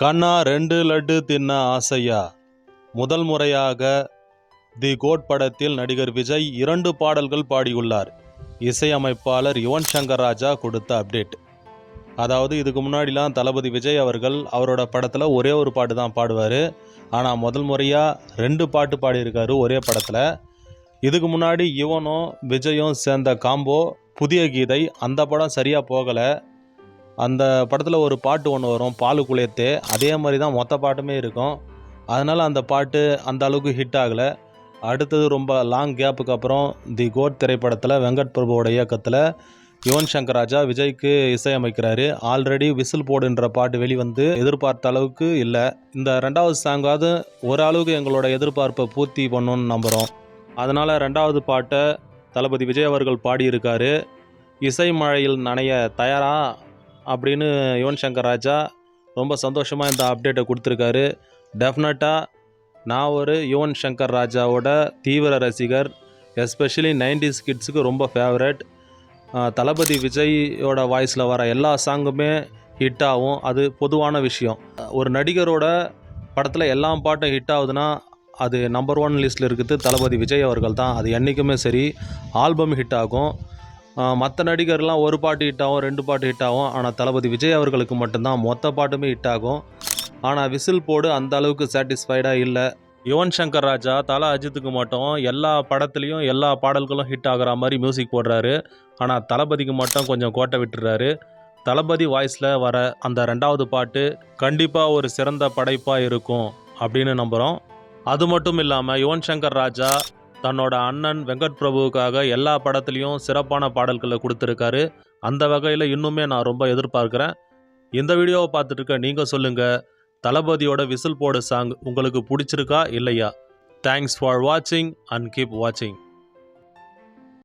கண்ணா ரெண்டு லட்டு தின்ன ஆசையா? முதல் முறையாக தி கோட் படத்தில் நடிகர் விஜய் இரண்டு பாடல்கள் பாடியுள்ளார். இசையமைப்பாளர் யுவன் சங்கர் ராஜா கொடுத்த அப்டேட். அதாவது இதுக்கு முன்னாடிலாம் தளபதி விஜய் அவர்கள் அவரோட படத்தில் ஒரே ஒரு பாட்டு தான் பாடுவார். ஆனால் முதல் முறையாக ரெண்டு பாட்டு பாடியிருக்காரு ஒரே படத்தில். இதுக்கு முன்னாடி யுவனும் விஜயும் சேர்ந்த காம்போ புதிய கீதை அந்த படம் சரியாக போகலை. அந்த படத்தில் ஒரு பாட்டு ஒன்று வரும் பாலு குளியத்து அதே மாதிரி தான் மொத்த பாட்டுமே இருக்கும். அதனால் அந்த பாட்டு அந்த அளவுக்கு ஹிட் ஆகலை. அடுத்தது ரொம்ப லாங் கேப்புக்கு அப்புறம் தி கோட் திரைப்படத்தில் வெங்கட் பிரபுவோட இயக்கத்தில் யுவன் சங்கர் ராஜா விஜய்க்கு இசையமைக்கிறாரு. ஆல்ரெடி விசில் போடுன்ற பாட்டு வெளிவந்து எதிர்பார்த்த அளவுக்கு இல்லை. இந்த ரெண்டாவது சாங்காவது ஓரளவுக்கு எங்களோட எதிர்பார்ப்பை பூர்த்தி பண்ணுன்னு நம்புகிறோம் அதனால் ரெண்டாவது பாட்டை தளபதி விஜய் அவர்கள் பாடியிருக்காரு. இசை மழையில் நனைய தயாராக அப்படின்னு யுவன் சங்கர் ராஜா ரொம்ப சந்தோஷமாக இந்த அப்டேட்டை கொடுத்துருக்காரு. டெஃபினட்டாக நான் ஒரு யுவன் சங்கர் ராஜாவோட தீவிர ரசிகர் எஸ்பெஷலி நைன்டிஸ் கிட்ஸுக்கு ரொம்ப ஃபேவரட் தளபதி விஜயோட வாய்ஸில் வர எல்லா சாங்குமே ஹிட் ஆகும். அது பொதுவான விஷயம். ஒரு நடிகரோட படத்தில் எல்லா பாட்டும் ஹிட் ஆகுதுன்னா அது நம்பர் ஒன் லிஸ்ட்டில் இருக்குது தளபதி விஜய் அவர்கள் தான் அது என்றைக்குமே சரி ஆல்பம் ஹிட் ஆகும். மற்ற நடிகர்லாம் ஒரு பாட்டு ஹிட் ஆகும் ரெண்டு பாட்டு ஹிட் ஆகும். ஆனால் தளபதி விஜய் அவர்களுக்கு மட்டும்தான் மொத்த பாட்டுமே ஹிட் ஆகும். ஆனால் விசில் போடு அந்த அளவுக்கு சாட்டிஸ்ஃபைடாக இல்லை. யுவன் சங்கர் ராஜா தலா அஜித்துக்கு மட்டும் எல்லா படத்துலேயும் எல்லா பாடல்களும் ஹிட் ஆகிற மாதிரி மியூசிக் போடுறாரு. ஆனால் தளபதிக்கு மட்டும் கொஞ்சம் கோட்டை விட்டுறாரு. தளபதி வாய்ஸில் வர அந்த ரெண்டாவது பாட்டு கண்டிப்பாக ஒரு சிறந்த படைப்பாக இருக்கும் அப்படின்னு நம்புகிறோம் அது மட்டும் இல்லாமல் யுவன் சங்கர் ராஜா தன்னோட அண்ணன் வெங்கட் பிரபுவுக்காக எல்லா படத்துலேயும் சிறப்பான பாடல்களை கொடுத்துருக்காரு. அந்த வகையில் இன்னுமே நான் ரொம்ப எதிர்பார்க்குறேன். இந்த வீடியோவை பார்த்துட்டு இருக்க நீங்கள் சொல்லுங்கள் தளபதியோட விசில் போடு சாங் உங்களுக்கு பிடிச்சிருக்கா இல்லையா? தேங்க்ஸ் ஃபார் வாட்சிங் அண்ட் கீப் வாட்சிங்